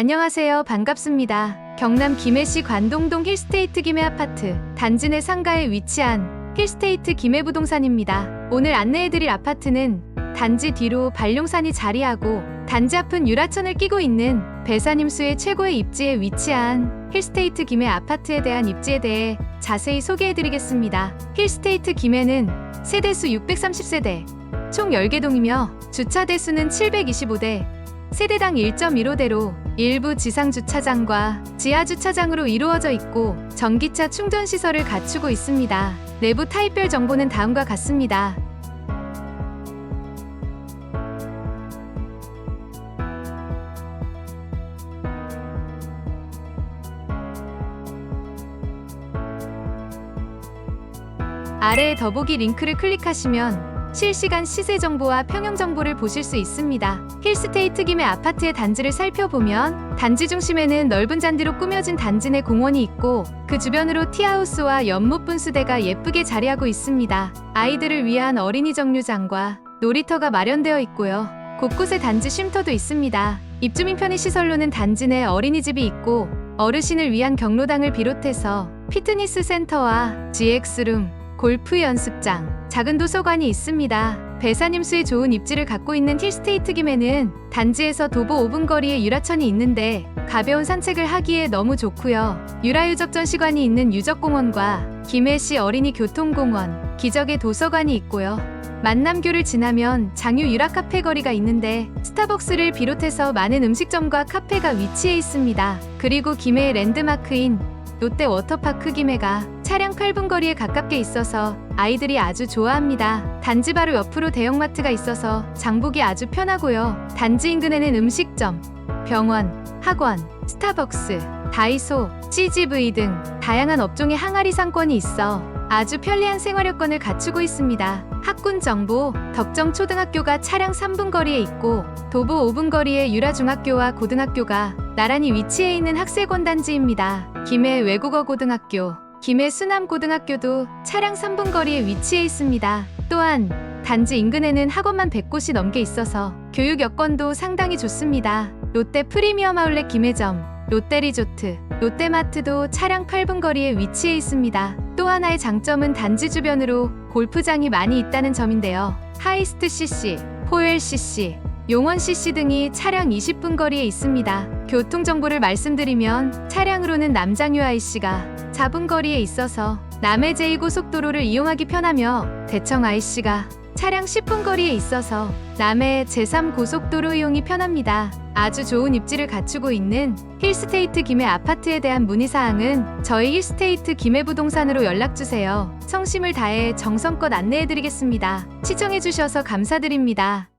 안녕하세요. 반갑습니다. 경남 김해시 관동동 힐스테이트 김해 아파트 단지 내 상가에 위치한 힐스테이트 김해 부동산입니다. 오늘 안내해드릴 아파트는 단지 뒤로 반룡산이 자리하고 단지 앞은 유라천을 끼고 있는 배산임수의 최고의 입지에 위치한 힐스테이트 김해 아파트에 대한 입지에 대해 자세히 소개해드리겠습니다. 힐스테이트 김해는 세대수 630세대, 총 10개 동이며 주차 대수는 725대, 세대당 1.15대로 일부 지상 주차장과 지하 주차장으로 이루어져 있고 전기차 충전 시설을 갖추고 있습니다. 내부 타입별 정보는 다음과 같습니다. 아래의 더보기 링크를 클릭하시면 실시간 시세 정보와 평형 정보를 보실 수 있습니다. 힐스테이트 김해 아파트의 단지를 살펴보면 단지 중심에는 넓은 잔디로 꾸며진 단지 내 공원이 있고 그 주변으로 티하우스와 연못 분수대가 예쁘게 자리하고 있습니다. 아이들을 위한 어린이 정류장과 놀이터가 마련되어 있고요. 곳곳에 단지 쉼터도 있습니다. 입주민 편의 시설로는 단지 내 어린이집이 있고 어르신을 위한 경로당을 비롯해서 피트니스 센터와 GX룸, 골프 연습장, 작은 도서관이 있습니다. 배산임수의 좋은 입지를 갖고 있는 힐스테이트 김해는 단지에서 도보 5분 거리에 유라천이 있는데 가벼운 산책을 하기에 너무 좋고요. 유라유적 전시관이 있는 유적공원과 김해시 어린이 교통공원, 기적의 도서관이 있고요. 만남교를 지나면 장유 유라 카페 거리가 있는데 스타벅스를 비롯해서 많은 음식점과 카페가 위치해 있습니다. 그리고 김해의 랜드마크인 롯데 워터파크 김해가 차량 8분 거리에 가깝게 있어서 아이들이 아주 좋아합니다. 단지 바로 옆으로 대형마트가 있어서 장보기 아주 편하고요. 단지 인근에는 음식점, 병원, 학원, 스타벅스, 다이소, CGV 등 다양한 업종의 항아리 상권이 있어 아주 편리한 생활 여건을 갖추고 있습니다. 학군 정보, 덕정 초등학교가 차량 3분 거리에 있고 도보 5분 거리에 유라 중학교와 고등학교가 나란히 위치해 있는 학생원 단지입니다. 김해 외국어 고등학교, 김해 수남고등학교도 차량 3분 거리에 위치해 있습니다. 또한 단지 인근에는 학원만 100곳이 넘게 있어서 교육 여건도 상당히 좋습니다. 롯데 프리미엄 아울렛 김해점, 롯데리조트, 롯데마트도 차량 8분 거리에 위치해 있습니다. 또 하나의 장점은 단지 주변으로 골프장이 많이 있다는 점인데요. 하이스트 CC, 포엘 CC, 용원 CC 등이 차량 20분 거리에 있습니다. 교통 정보를 말씀드리면 차량으로는 남장유 IC가 4분 거리에 있어서 남해 제2고속도로를 이용하기 편하며 대청 IC가 차량 10분 거리에 있어서 남해 제3고속도로 이용이 편합니다. 아주 좋은 입지를 갖추고 있는 힐스테이트 김해 아파트에 대한 문의사항은 저희 힐스테이트 김해 부동산으로 연락주세요. 성심을 다해 정성껏 안내해드리겠습니다. 시청해주셔서 감사드립니다.